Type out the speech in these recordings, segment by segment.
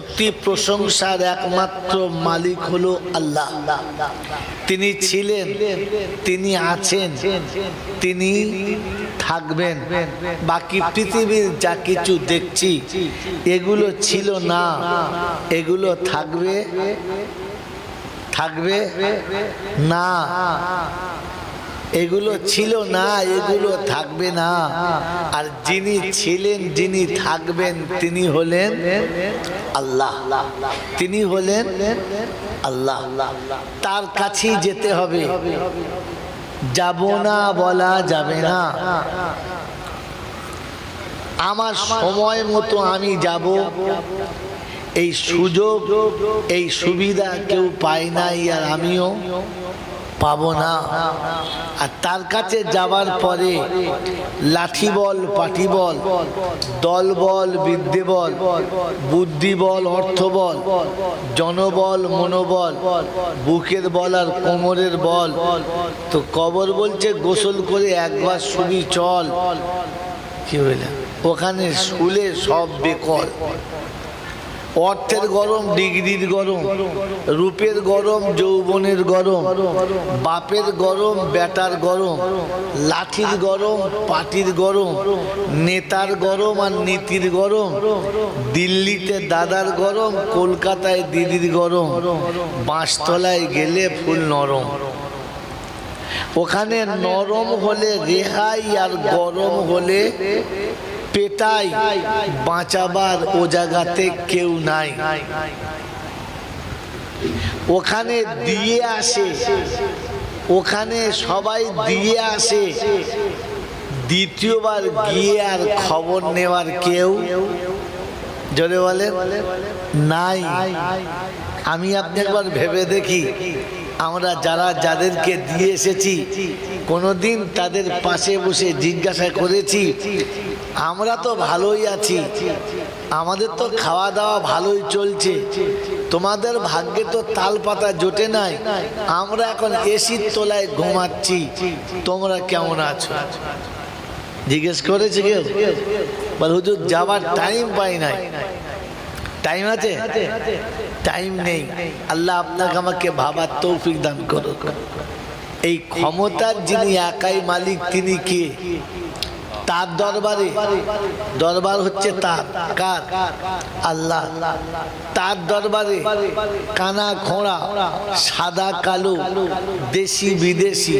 সত্যি প্রশংসার একমাত্র মালিক হলো আল্লাহ। তিনি ছিলেন, তিনি আছেন, তিনি থাকবেন। বাকি পৃথিবীর যা কিছু দেখছি, এগুলো ছিল না। এগুলো থাকবে থাকবে না। এগুলো ছিল না, এগুলো থাকবে না। আর যিনি ছিলেন, যিনি থাকবেন, তিনি হলেন আল্লাহ। তিনি হলেন আল্লাহ। তার কাছেই যেতে হবে। যাব না বলা যাবে না। আমার সময় মতো আমি যাব। এই সুযোগ, এই সুবিধা কেউ পায় নাই আর আমিও। পাবো না। আর তার কাছে যাওয়ার পরে লাঠি বল পাটি বল, দল বল, বিদ্যে বল, বুদ্ধি বল, অর্থ বল, জনবল, মনোবল, বুকের বল আর কোমরের বল। তো কবর বলছে, গোসল করে একবার শুনি চল। কি হইল? ওখানে শুলে সব বেকল অর্থের গরম, ডিগ্রির গরম, রূপের গরম, যৌবনের গরম, বাপের গরম, বেটার গরম, লাঠির গরম, পাটির গরম, নেতার গরম আর নীতির গরম, দিল্লিতে দাদার গরম, কলকাতায় দিদির গরম, বাঁশতলায় গেলে ফুল নরম। ওখানে নরম হলে রেহাই আর গরম হলে পেটাই, বাঁচাবার ও জায়গাতে কেউ নাই। ওখানে দিয়ে আসে, ওখানে সবাই দিয়ে আসে। দ্বিতীয়বার গিয়ে আর খবর নেওয়ার কেউ জোরে বলে নাই। আমি আপনি একবার ভেবে দেখি, আমরা যারা যাদেরকে দিয়ে এসেছি, কোনোদিন তাদের পাশে বসে জিজ্ঞাসা করেছি আমরা তো ভালোই আছি। আমাদের তো খাওয়া দাওয়া ভালোই চলছে। তোমাদের ভাগ্যে তো তাল পাতা জোটে নাই। আমরা এখন এসির তলায় ঘুমাচ্ছি। তোমরা কেমন আছো? জিজ্ঞেস করেছে কেউ? বল, হুজুর যাওয়ার টাইম পাই নাই। টাইম আছে? টাইম নেই। আল্লাহ আপনাকে আমাকে ভাবার তৌফিক দান করো এই ক্ষমতার যিনি একাই মালিক, তিনি কে? তার দরবারে। দরবার হচ্ছে তার। কার? আল্লাহ। তার দরবারে কানা খোঁড়া, সাদা কালো, দেশি বিদেশি,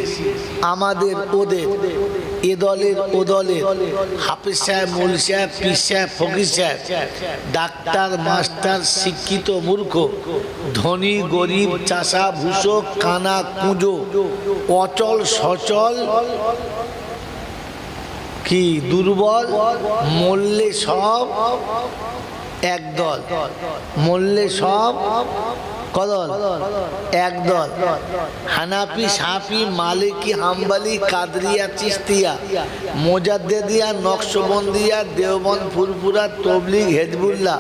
আমাদের ওদের, এ দলের ও দলের, হাফিজ সাহেব, মৌল সাহেব, পীর সাহেব, ফকির সাহেব, ডাক্তার, মাস্টার, শিক্ষিত মূর্খ, ধনী, গরিব, চাষা ভূষো কানা, কুঁজো অচল সচল কি দুর্বল? মল্লে সব একদল মল্লে সব কদল। একদল হানাফি সাফি মালিকি, হাম্বালি, কাদরিয়া, চিস্তিয়া, মোজাদ্দেদিয়া, নকশবন্দিয়া দেওবন ফুরফুরা তবলিগ, হেজবুল্লাহ,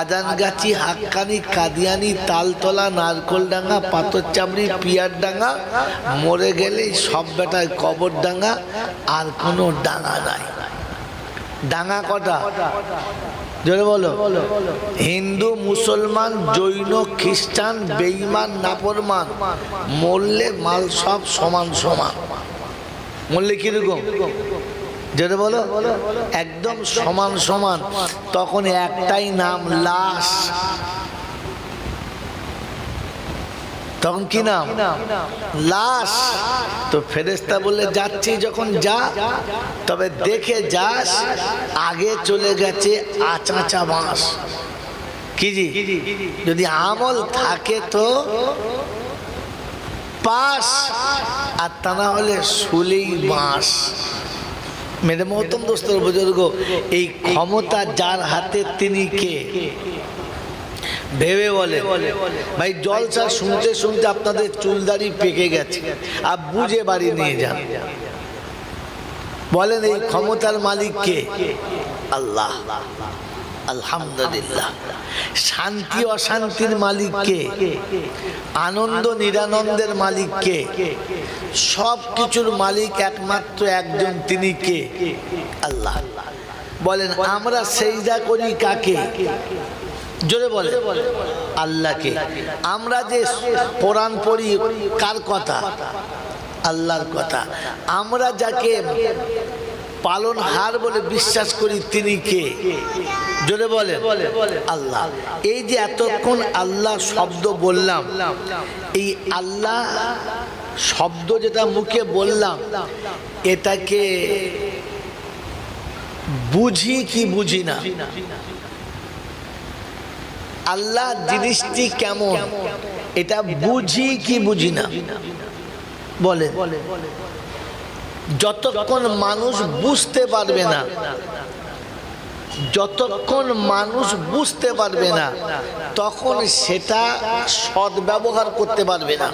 আজানগাছি, হাক্কানি, কাদিয়ানি, তালতলা, নারকোলডাঙ্গা পাথরচামড়ি পিয়ারডাঙ্গা, মরে গেলেই সব বেটায় কবর ডাঙ্গা আর কোনো ডাঙা নাই। ডাঙা কটা? জোরে বলো। হিন্দু মুসলমান জৈন খ্রিস্টান বেইমান নাপরমান মরলে মাল সব সমান সমান। মরলে কীরকম? জোরে বলো। একদম সমান সমান। তখন একটাই নাম লাশ। তখন কি নাম? লাশ। তো ফেরেস্তা বলে যাচ্ছি যখন যা, তবে দেখে যাস, আগে চলে গেছে আচাচা বাঁশ। কি জি? যদি আমল থাকে তো পাস, আর তা না হলে শুলেই বাঁশ। মেরে মহতম দোস্তর বুজুর্গ, এই ক্ষমতা যার হাতে তিনি কে? ভেবে বলে। ভাই জলসা শুনতে শুনতে আপনাদের চুলদারি পেকে গেছে। আর বুঝে বাড়ি নিয়ে যান। বলেন এই ক্ষমতার মালিক কে? আল্লাহ। আলহামদুলিল্লাহ। শান্তি অশান্তির মালিক কে? আনন্দ নিরানন্দের মালিক কে? সব কিছুর মালিক একমাত্র একজন তিনি কে? আল্লাহ। বলেন আমরা সেইদা করি কাকে? জোরে বলে, আল্লাহকে। আমরা যে কোরআন পড়ি, কার কথা? আল্লাহর কথা। আমরা যাকে পালন হার বলে বিশ্বাস করি, তিনি কে? জোরে বলে, আল্লাহ। এই যে এতক্ষণ আল্লাহ শব্দ বললাম, এই আল্লাহ শব্দ যেটা মুখে বললাম, এটাকে বুঝি কি বুঝি না? আল্লাহ জিনিসটি কেমন? এটা বুঝি কি বুঝি না? বলে। যতক্ষণ মানুষ বুঝতে পারবে না, যতক্ষণ মানুষ বুঝতে পারবে না, তখন সেটা সদ্ব্যবহার করতে পারবে না।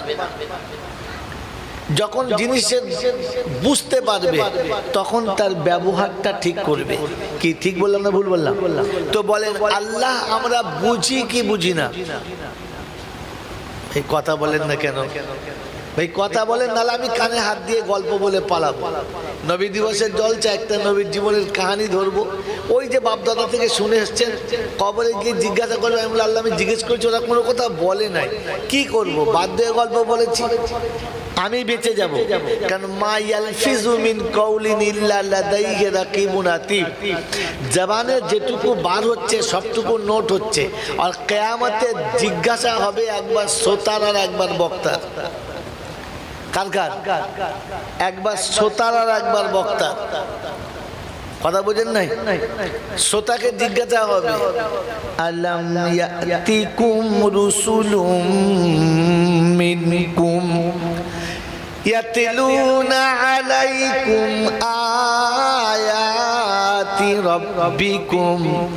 যখন জিনিসের বুঝতে পারবে, তখন তার ব্যবহারটা ঠিক করবে। কি ঠিক বললাম না ভুল বললাম? তো বলেন, আল্লাহ আমরা বুঝি কি বুঝি না? এই কথা বলেন না কেন? ভাই কথা বলেন, নাহলে আমি কানে হাত দিয়ে গল্প বলে পালাবো। নবী দিবসের জলচা একটা নবীর জীবনের কাহানি ধরবো। ওই যে বাপদাদা থেকে শুনে এসছেন, কবরে গিয়ে জিজ্ঞাসা করব, আমি আল্লাহ, আমি জিজ্ঞেস করছি, ওরা কোনো কথা বলে নাই। কি করব? বাধ্য গল্প বলেছি। আমি বেঁচে যাব। কারণ মা ইয়ালফিজু মিন কওলিন ইল্লা লাদাইহি রাকিবুন আতীব জবানে যেটুকু বার হচ্ছে, সবটুকু নোট হচ্ছে। আর কিয়ামতে জিজ্ঞাসা হবে একবার শ্রোতার আর একবার বক্তার। কার একবার শ্রোতার আর একবার বক্তা কথা বোঝেন নাই? শ্রোতাকে জিজ্ঞাসা হবে, আলাম ইয়াতিকুম রুসুলুম মিনকুম يتلون عليكم آيات ربكم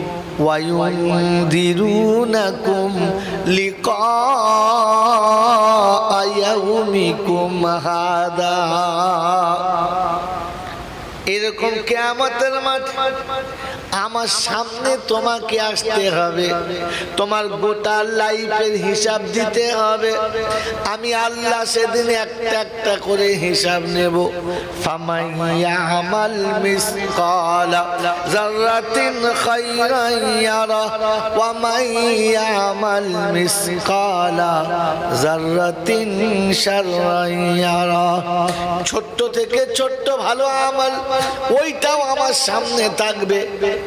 وينذرونكم لقاء يومكم هذا এরকম কেয়ামতের মাঠ আমার সামনে তোমাকে আসতে হবে। তোমার গোটা লাইফের হিসাব দিতে হবে। আমি আল্লাহ সেদিন একটা একটা করে হিসাব নেব। ইয়ারা। ছোট্ট থেকে ছোট্ট ভালো আমল, ওইটাও আমার সামনে থাকবে।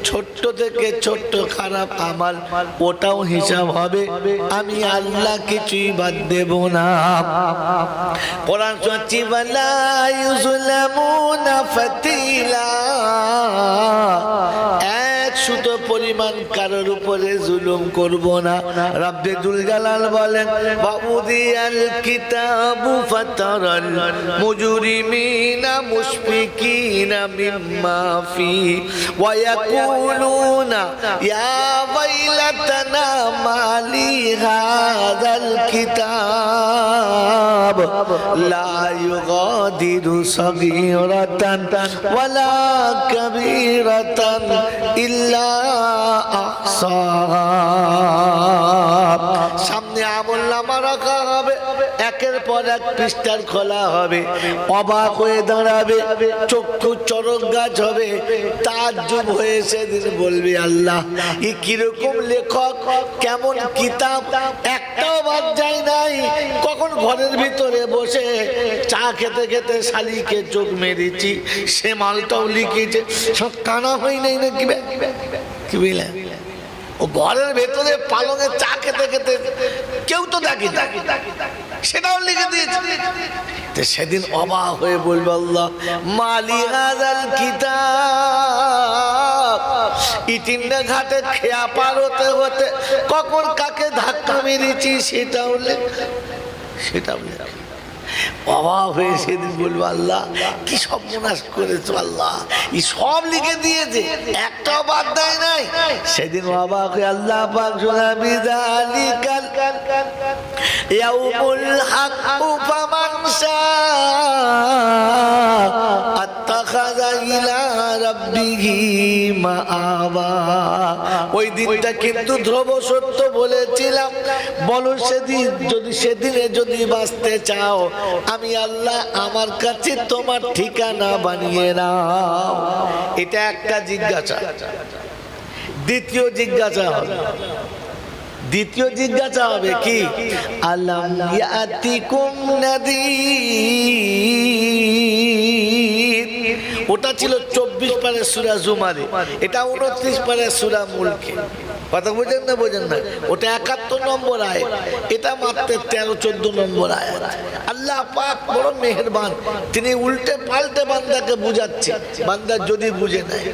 ছোট্ট থেকে ছোট্ট খারাপ আমার ওটাও হিসাব হবে। আমি আল্লাহ কিছুই বাদ দেব না। কোরআন সচ্চি বালা ইউজলামুনা ফাতিলা। পরিমাণ কারোর উপরে জুলুম করব না। রাব্বে দুল জালাল বলেন বাবুদিয়াল কিতাবু ফাতারাল মুজরিমিনা মুশফিকিনা মিম্মা ফি ওয়া ইয়াকুলুনা, ইয়া ওয়াইলাতানা মালি হাযাল কিতাব, লা ইউগাদিরু সগীরাতান ওয়ালা কাবীরাতান ইল্লা সামনে আমল নামা রাখা হবে। একের পর এক পৃষ্ঠার খোলা হবে। অবাক হয়ে দাঁড়াবে, চক্ষু চরক গাছ হবে। তার যুগ হয়ে সেদিন বলবে, আল্লাহ ই কীরকম লেখক, কেমন কিতাব, একটাও বাদ যায় নাই। কখন ঘরের ভিতরে বসে চা খেতে খেতে শালিকে চোখ মেরেছি, সে মালটাও লিখেছে। সব কানা হয় নাই না কি বুঝলেন ও ঘরের ভেতরে পালনে চা খেতে খেতে কেউ তো দেখে সেটাও লিখে দিয়েছে। সেদিন অবাক হয়ে বলবে আল্লাহ, মালি হাজাল কিতাব ঘাটে খেয়া পার হতে হতে কখন কাকে ধাক্কা মেরেছি সেটাও সেটাও অবাক হয়ে সেদিন বলব, আল্লাহ, কি সব মনাস করেছ, আল্লাহ। এই সব লিখে দিয়েছে, একটাও বাদ দেয় নাই। সেদিন হয়ে আল্লাহ পাক শোনাবি জালিকাল ইয়াউমুল হাক্কু ফামান আত্তাখাযা ইলা রাব্বিহি মাআবা। ওই দিনটা কিন্তু ধ্রুব সত্য বলেছিলাম। বলো সেদিন, যদি সেদিনে যদি বাঁচতে চাও আমি আল্লাহ আমার কাছে তোমার ঠিকানা বানিয়ে নাও এটা একটা জিজ্ঞাসা। দ্বিতীয় জিজ্ঞাসা হবে। দ্বিতীয় জিজ্ঞাসা হবে কি? আলাম ইয়াতিকুম নাদির। ওটা ছিল চব্বিশ পারের সুরা জুমারে এটা উনত্রিশ পারের সুরা মুলকে কথা বোঝেন না বোঝেন না ওটা একাত্তর নম্বর আয় এটা মাত্র তেরো চোদ্দ নম্বর আয় আল্লাহ পাক বড় মেহেরবান তিনি উল্টে পাল্টে বান্দাকে বুঝাচ্ছে বান্দা যদি বুঝে নেয়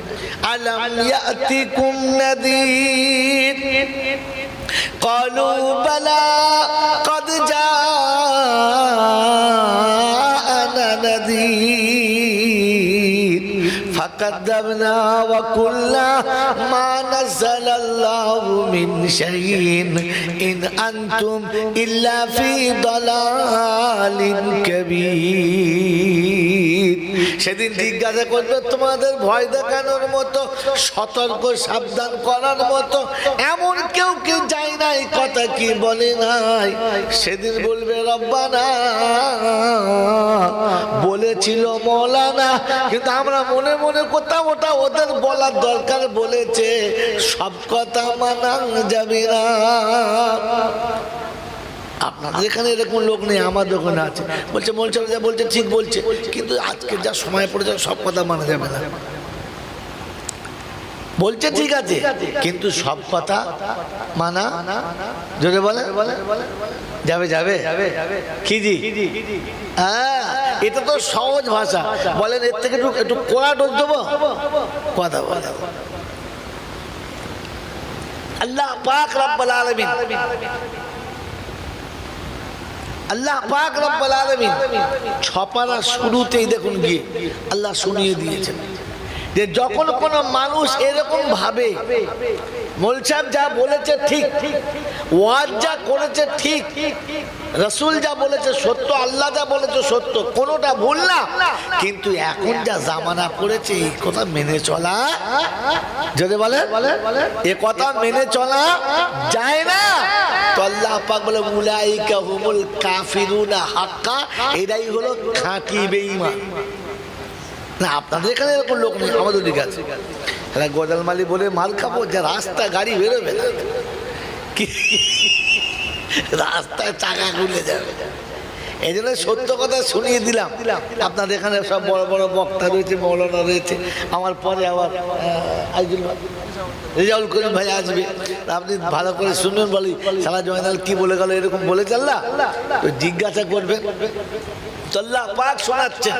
আলাম ইয়াতিকুম নাদির قالوا بلى قد جاءنا نذير فكذبنا وقلنا ما نزل الله من شيء إن أنتم إلا في ضلال كبير. সেদিন জিজ্ঞাসা করবে তোমাদের ভয় দেখানোর মতো, সতর্ক, সাবধান করার মতো এমন কেউ কেউ যায় নাই কথা কি বলে নাই। সেদিন বলবে, রব্বানা। বলেছিল মৌলানা, কিন্তু আমরা মনে মনে কোথাও ওটা ওদের বলার দরকার বলেছে, সব কথা মানা যাবে না। আপনাদের এখানে এরকম লোক নেই, আমার দোকানে আছে। বলছে বলছে যা বলছে, ঠিক বলছে। কিন্তু আজকে যা সময় পড়েছে, সব কথা মানা যাবে না। বলছে, ঠিক আছে। কিন্তু সব কথা মানা, জোরে বলে। যাবে যাবে। কি জি? হ্যাঁ এটা তো সহজ ভাষা। বলেন, এর থেকে একটু একটু কোড়া ডোজ দেবো? কথা বলে। আল্লাহ পাক রব্বাল আলামিন আল্লাহ পাক রব্বাল আলামিন ছপারা শুরুতেই দেখুন গিয়ে আল্লাহ শুনিয়ে দিয়েছেন যে যখন কোনো মানুষ এরকম ভাবে যা বলেছে ঠিক, ওয়াজ যা করেছে ঠিক, রসুল যা বলেছে সত্য, আল্লাহ যা বলেছে সত্য, কোনোটা ভুল না। কিন্তু এখন যা জামানা পড়েছে এই কথা মেনে চলা যদি বলে, এ কথা মেনে চলা যায় না। বলে হাক্কা এটাই হলো না, আপনাদের এখানে এরকম লোক নেই, আমাদের দিকে আছে। হ্যাঁ গজালমালি বলে, মাল খাব, যে রাস্তা গাড়ি বেরোবে না। রাস্তায় চাকা খুলে যাবে। এই জন্য সত্য কথা শুনিয়ে দিলাম। আপনাদের এখানে সব বড় বড় বক্তা রয়েছে, মৌলানা রয়েছে। আমার পরে আবার রেজাউল করিম ভাই আসবে। আপনি ভালো করে শুনবেন বলি, সারা জয়নাল কি বলে গেল, এরকম বলে চাল্লা তো জিজ্ঞাসা করবেন। তো আল্লাহ পাক শোনাচ্ছে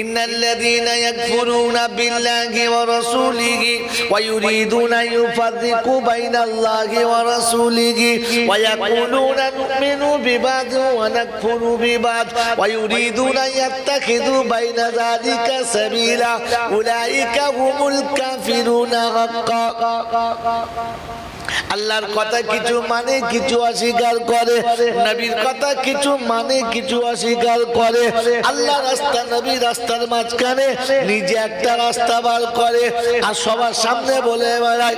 إن الذين يكفرون بالله ورسوله ويريدون أن يفرقوا بين الله ورسوله ويقولون نؤمن ببعض ونكفر ببعض ويريدون أن يتخذوا بين ذلك سبيلا أولئك هم الكافرون حقا আল্লাহর কথা কিছু মানে কিছু অস্বীকার করে, নবীর কথা কিছু মানে কিছু অস্বীকার করে। আল্লাহ রাস্তা নবীর রাস্তার মাঝখানে নিজে একটা রাস্তা বার করে আর সবার সামনে বলে বেড়ায়।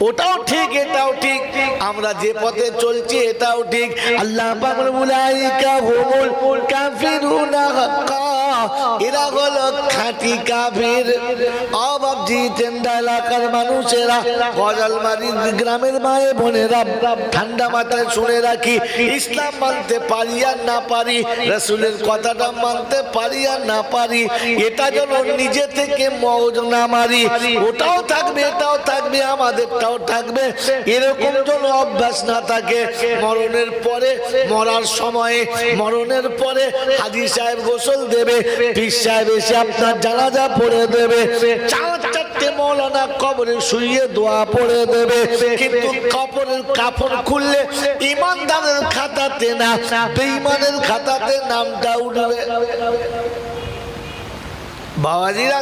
ওটাও ঠিক, এটাও ঠিক। আমরা যে পথে চলছি, এটাও ঠিক। আল্লাহ। এরা হলো খাঁটি কাফির। অবাবজি টেন্ডা এলাকার মানুষেরা গজালমারি গ্রামের মায়ে বোনেরা, ঠান্ডা মাথায় শুনে রাখি, ইসলাম মানতে পারি আর না পারি, রসুলের কথাটা মানতে পারি আর না পারি, এটা যেন নিজে থেকে মৌজ না মারি, ওটাও থাকবে, এটাও থাকবে আমাদেরটাও থাকবে। এরকম যেন অভ্যাস না থাকে। মরণের পরে, মরার সময়ে, মরণের পরে হাজি সাহেব গোসল দেবে। পীর সাহেব এসে আপনার জানাজা পড়ে দেবে। চার চারটে মৌলানা খুললে খাতাতে না খাতাতে নামটা বাবাজিরা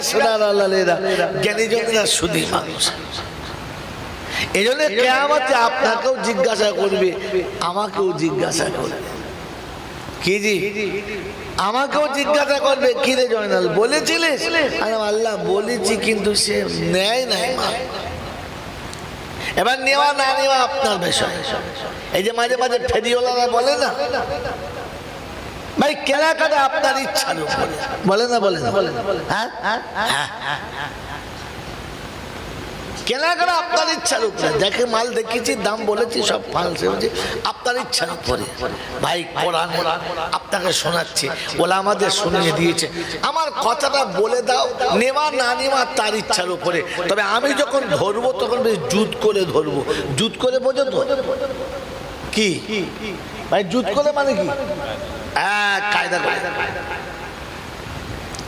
শুধু মানুষ। এই জন্য কেয়ামতে আপনাকেও জিজ্ঞাসা করবে আমাকেও জিজ্ঞাসা করবে। কি জি? আমাকেও জিজ্ঞাসা করবে কি রে জয়নাল বলেছিলিস? আল্লাহ বলেছি কিন্তু সে নেয় নাই এবার নেওয়া না নেওয়া আপনার বিষয়। এই যে মাঝে মাঝে ফেরিওয়ালারা বলে না ভাই কেনাকাটা আপনার ইচ্ছার উপরে। বলে না বলে না। হ্যাঁ হ্যাঁ হ্যাঁ। কেনাকাটা আপনার ইচ্ছার উপরে? দেখে মাল দেখেছি, দাম বলেছি, সব ফালসে হচ্ছে আপনার ইচ্ছার উপরে। ভাই, কোরআন আপনাকে শোনাচ্ছে, ওলা আমাদের শুনিয়ে দিয়েছে। আমার কথাটা বলে দাও, নেওয়া না নেওয়া তার ইচ্ছার উপরে। তবে আমি যখন ধরবো, তখন বেশ জুত করে ধরবো। জুত করে বোঝো তো? কি? ভাই, জুত করে মানে কি? হ্যাঁ কায়দা করে।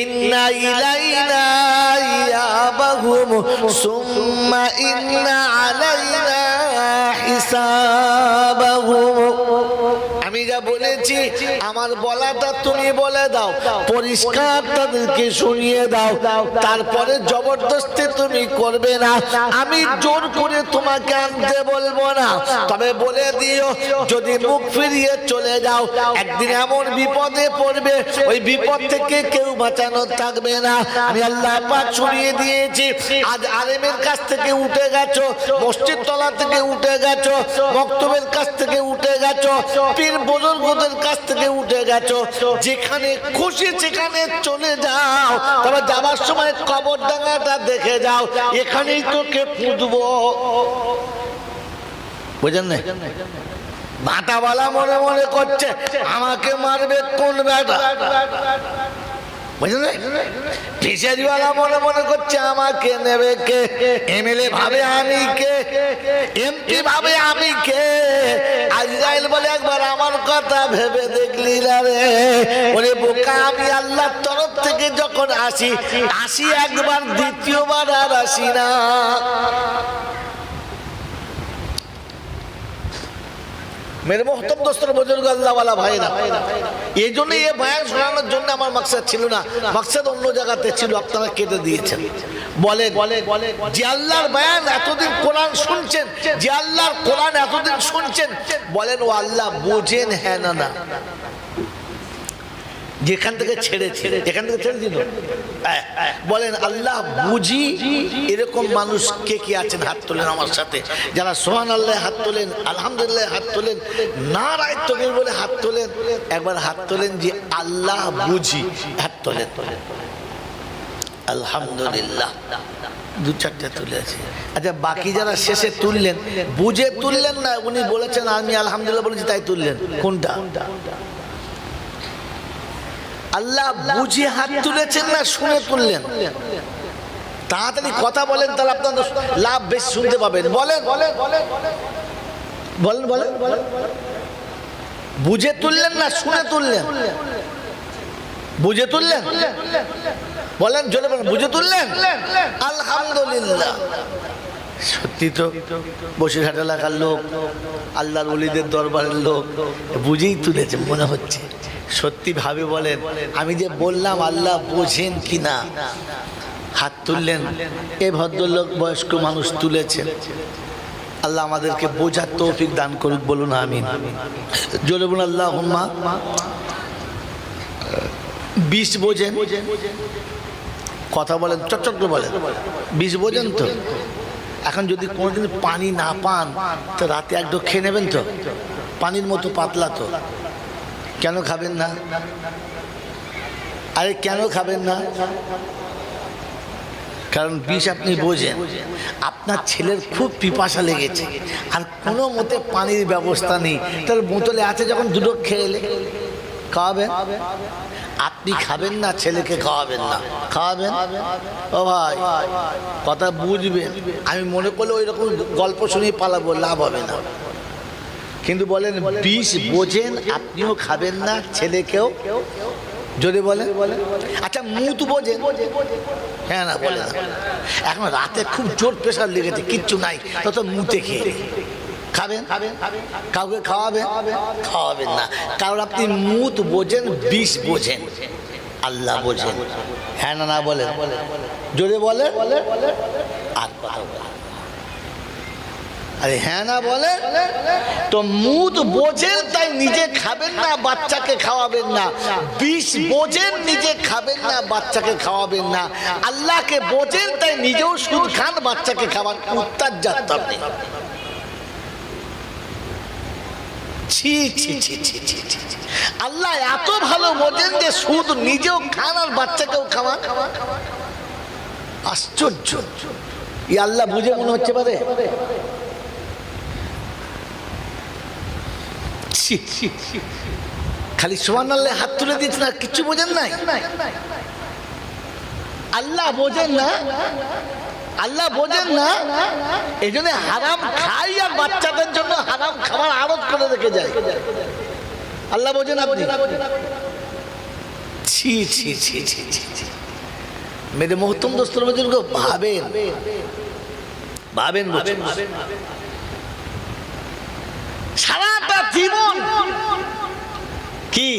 ইন্না ইলাইনা ইয়াবাহুম সুম্মা ইন্না আলাইনা হিসাবাহুম। বলেছি, আমার বলাটা তুমি বলে দাও, পরিষ্কার তাদেরকে শুনিয়ে দাও, তারপরে জবরদস্তি তুমি করবে না। আমি জোর করে তোমাকে আনতে বলব না। তবে বলে দিও, যদি মুখ ফিরিয়ে চলে যাও, একদিন এমন বিপদে পড়বে, ওই বিপদ থেকে কেউ বাঁচানো থাকবে না। আমি আল্লাহ পাক শুনিয়ে দিয়েছি, আজ আলেমের কাছ থেকে উঠে গেছো মসজিদ তলা থেকে উঠে গেছো বক্তব্যের কাছ থেকে উঠে গেছো, পীর বুজুর্গদের কাছ থেকে উঠে গেছো, যেখানে খুশি সেখানে চলে যাও। তবে যাবার সময় কবর ডাঙাটা দেখে যাও, এখানেই তোকে পুঁতবো। বুঝেন না মাথাওয়ালা মনে মনে করছে, আমাকে মারবে কোন বেটা ফিশারিওয়ালা মনে মনে করছে আমাকে নেবে কে? ভাবে আমি কে? ভাবে আমি কে? বলে একবার আমার কথা ভেবে দেখলি না রে? বোকা, আমি আল্লাহর তরফ থেকে যখন আসি আসি একবার, দ্বিতীয়বার আর আসি না। মেরে মোহতম দোস্তর বুজুর্গ আল্লাহওয়ালা ভাইরা। এই জন্য এই বয়ান শোনানোর জন্য আমার মাকসাদ ছিল না। মাকসাদ অন্য জায়গাতে ছিল, আপনারা কেটে দিয়েছেন। বলেন, যে আল্লাহর বয়ান এতদিন কোরআন শুনছেন, যে আল্লাহর কোরআন এতদিন শুনছেন, বলেন, ও আল্লাহ বোঝেন হ্যাঁ না যেখান থেকে ছেড়ে ছেড়ে যেখান থেকে ছেড়ে দিল। বলেন, আল্লাহ বুঝি এরকম মানুষ কে কে আছেন হাত তোলেন আমার সাথে? যারা সোহান আল্লাহ হাত তোলেন, আলহামদুলিল্লাহ হাত তোলেন না রায় তকির বলে হাত তোলেন, একবার হাত তোলেন যে আল্লাহ বুঝি, হাত তোলেন। আলহামদুলিল্লাহ। দু চারটে তুলে আছে। আচ্ছা বাকি যারা শেষে তুললেন, বুঝে তুললেন না? উনি বলেছেন, আমি আলহামদুলিল্লাহ বলেছি, তাই তুললেন। কোনটা? আল্লাহ বুঝে হাত তুলেছেন না শুনে তুললেন। তাড়াতাড়ি কথা বলেন, তাহলে আপনাদের লাভ বেশ শুনতে পাবেন। বলেন। বলেন বলেন। বলেন বুঝে তুললেন না শুনে তুললেন? বুঝে তুললেন? বলেন, জোরে বলেন, বুঝে তুললেন? আলহামদুলিল্লাহ। সত্যি তো, বসিরহাট এলাকার লোক, আল্লাহর অলিদের দরবারের লোক, বুঝেই তুলেছে, মনে হচ্ছে। সত্যি ভাবে বলেন, আমি যে বললাম আল্লাহ বোঝেন কি না হাত তুললেন, এ ভদ্রলোক বয়স্ক মানুষ তুলেছেন। আল্লাহ আমাদেরকে বোঝার তৌফিক দান করুক, বলুন আমিন। জোরে বলুন আল্লাহ হুম্মা বিষ বোঝেন। কথা বলেন চটচট বলেন। বিষ বোঝেন তো? এখন যদি কোনোদিন পানি না পান, তো রাতে একটু খেয়ে নেবেন তো? পানির মতো পাতলা তো। কেন খাবেন না? আরে কেন খাবেন না? কারণ বিষ আপনি বোঝেন, আপনার ছেলের খুব পিপাসা লেগেছে, আর কোনো মতে পানির ব্যবস্থা নেই। তার বোতলে আছে যখন দুটো খেলে, খাওয়াবেন? আপনি খাবেন না, ছেলেকে খাওয়াবেন না। খাওয়াবেন? ও ভাই, কথা বুঝবেন। আমি মনে করলে ওই রকম গল্প শুনেই পালাবো, লাভ হবে না। কিন্তু বলেন, বিষ বোঝেন, আপনিও খাবেন না, ছেলেকেও? যদি বলেন। আচ্ছা মুত বোঝেন। হ্যাঁ না, বলে এখন রাতে খুব জোর প্রেশার লেগেছে, কিচ্ছু নাই, তত মুতে খেয়ে খাবেন? কাউকে খাওয়াবেন? খাওয়াবেন না। কারণ আপনি মুত বোঝেন, বিষ বোঝেন। আল্লাহ বোঝেন। হ্যাঁ না না বলেন। জোরে বলে আর কথা আরে হ্যাঁ না বলে? তো মুদ বোঝেন তাই নিজে খাবেন না, বাচ্চাকে খাওয়াবেন না। বিষ বোঝেন নিজে খাবেন না, বাচ্চাকে খাওয়াবেন না। আল্লাহকে বোঝেন তাই নিজেও সুদ খান, বাচ্চাকে খাওয়ান। উত্তার ছি। আল্লাহ এত ভালো বোঝেন যে সুদ নিজেও খান আর বাচ্চাকেও খাওয়ান। আশ্চর্য। ই আল্লাহ বুঝে মনে হচ্ছে পারে ছি, ছি, ছি। খালি সোমান আল্লাহ হাত তুলে দিয়েছেন আর কিচ্ছু বোঝেন নাই? আল্লাহ বোঝেন না? আল্লাহ বোঝেন না? এই জন্য হারাম খাই আর বাচ্চাদের জন্য হারাম খাবার আরত করে রেখে যায়। আল্লাহ বোঝেন আপনি? ছি ছি ছি ছি ছি মেরে মহত্তম দোস্তর বুজুর্গ ভাবেন। ভাবেন বলছেন। জীবন। কি?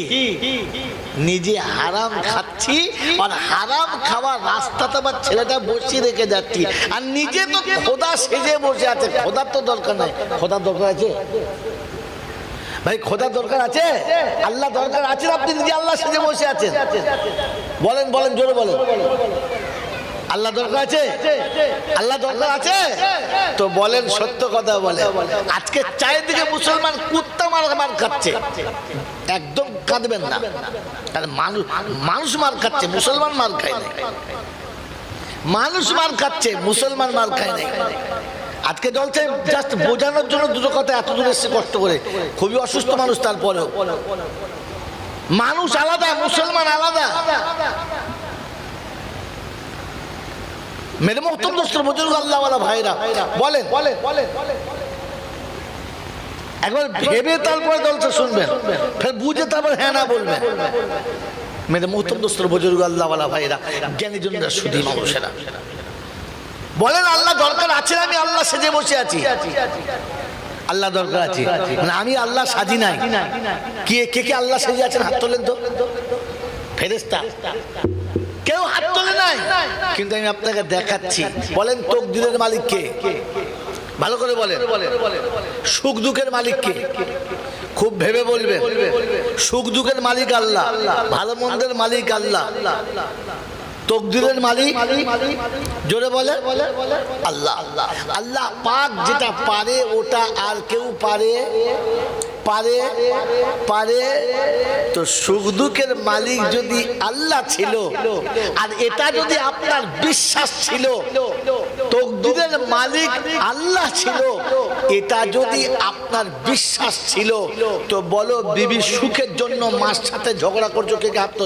নিজে হারাম খাচ্ছি আর হারাম খাওয়ার রাস্তাতে আমার ছেলেটা বসিয়ে রেখে যাচ্ছি। আর নিজে তো খোদা সেজে বসে আছে। খোদার তো দরকার নাই। খোদার দরকার আছে? ভাই খোদার দরকার আছে? আল্লাহ দরকার আছে আপনি নিজে আল্লাহ সেজে বসে আছেন? বলেন বলেন জোরে বলেন। আল্লাহ দরকার আছে? আল্লাহ দরকার আছে? তো বলেন, সত্য কথা বলে আজকে চারিদিকে মুসলমান কুত্তা মার মার খাচ্ছে। একদম কাঁদবেন না। আর মানুষ মানুষ মার খাচ্ছে, মুসলমান মার খায় না মানুষ মার খাচ্ছে, মুসলমান মার খায় নাই। আজকে চলছে জাস্ট বোঝানোর জন্য দুটো কথা এত দূর এসছে কষ্ট করে। খুবই অসুস্থ মানুষ তারপরেও। মানুষ আলাদা, মুসলমান আলাদা। মেরে মোহতম দোস্তর বুজুর্গ আল্লাহওয়ালা ভাইরা। বলেন। একবার ভেবে তারপরে দলটা শুনবেন। ফের বুঝে তারপর হ্যাঁ না বলবেন মেরে মোহতম দোস্তর বুজুর্গ আল্লাহওয়ালা ভাইরা, জ্ঞানী জনরা শুধু মানুষেরা। বলেন, আল্লাহ দরকার আছে আমি আল্লাহ সেজে বসে আছি? আল্লাহ দরকার আছে। মানে আমি আল্লাহ সাজি নাই। কে কে কে আল্লাহ সেজে আছেন? হাত তোলেন তো। ফেরেস্তা কেউ হাত তোলে নাই। কিন্তু আমি আপনাকে দেখাচ্ছি। বলেন তকদিরের মালিক কে? ভালো করে বলেন। সুখ দুঃখের মালিক কে? খুব ভেবে বলবেন। সুখ দুঃখের মালিক আল্লাহ। ভালো মন্দের মালিক আল্লাহ। তকদিরের মালিক জোরে বলে। আল্লাহ। আল্লাহ আল্লাহ পাক যেটা পারে ওটা আর কেউ পারে পারে পারে, তো সুখ দুঃখের মালিক যদি আল্লাহ ছিল, আর এটা যদি আপনার বিশ্বাস ছিল, তকদিরের মালিক আল্লাহ ছিল, এটা যদি আপনার বিশ্বাস ছিল, তো বলো, বিবি সুখের জন্য মার সাথে ঝগড়া করছ, কে কে হাত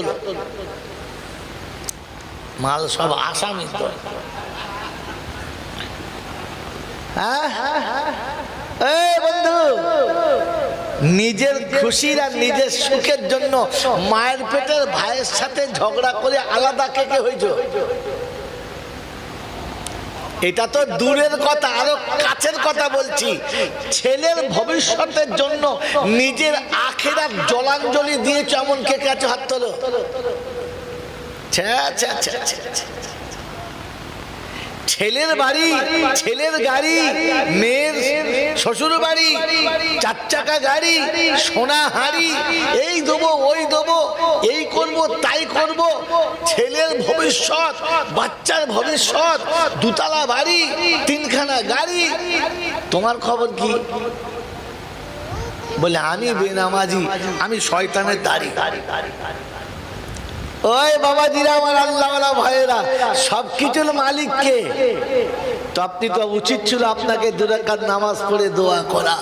মাল সব আসামি তো। হ্যাঁ? বন্ধু নিজের খুশির আর নিজের সুখের জন্য মায়ের পেটের ভাইয়ের সাথে ঝগড়া করে আলাদা কে কে হয়েছ? এটা তো দূরের কথা আরও কাছের কথা বলছি। ছেলের ভবিষ্যতের জন্য নিজের আখেরার জলাঞ্জলি দিয়েছ এমন কে আছে? হাত তোলো। ছ্যা, ছ্যা, ছ্যা, ছ্যা। ছেলের বাড়ি, ছেলের গাড়ি, মেয়ের শ্বশুর বাড়ি, চার চাকা গাড়ি, সোনা হাড়ি, এই দেবো, ওই দেবো, এই করব, তাই করব। ছেলের ভবিষ্যৎ, বাচ্চার ভবিষ্যৎ, দুতলা বাড়ি, তিনখানা গাড়ি। তোমার খবর কি? বলে, আমি বেনামাজি, আমি শয়তানের দাড়ি। ওই বাবা জিরা আমার আল্লাহওয়ালা ভাইয়েরা, সব কিছুর মালিককে। তো আপনি তো উচিত ছিল আপনাকে দুরাকার নামাজ পড়ে দোয়া করা।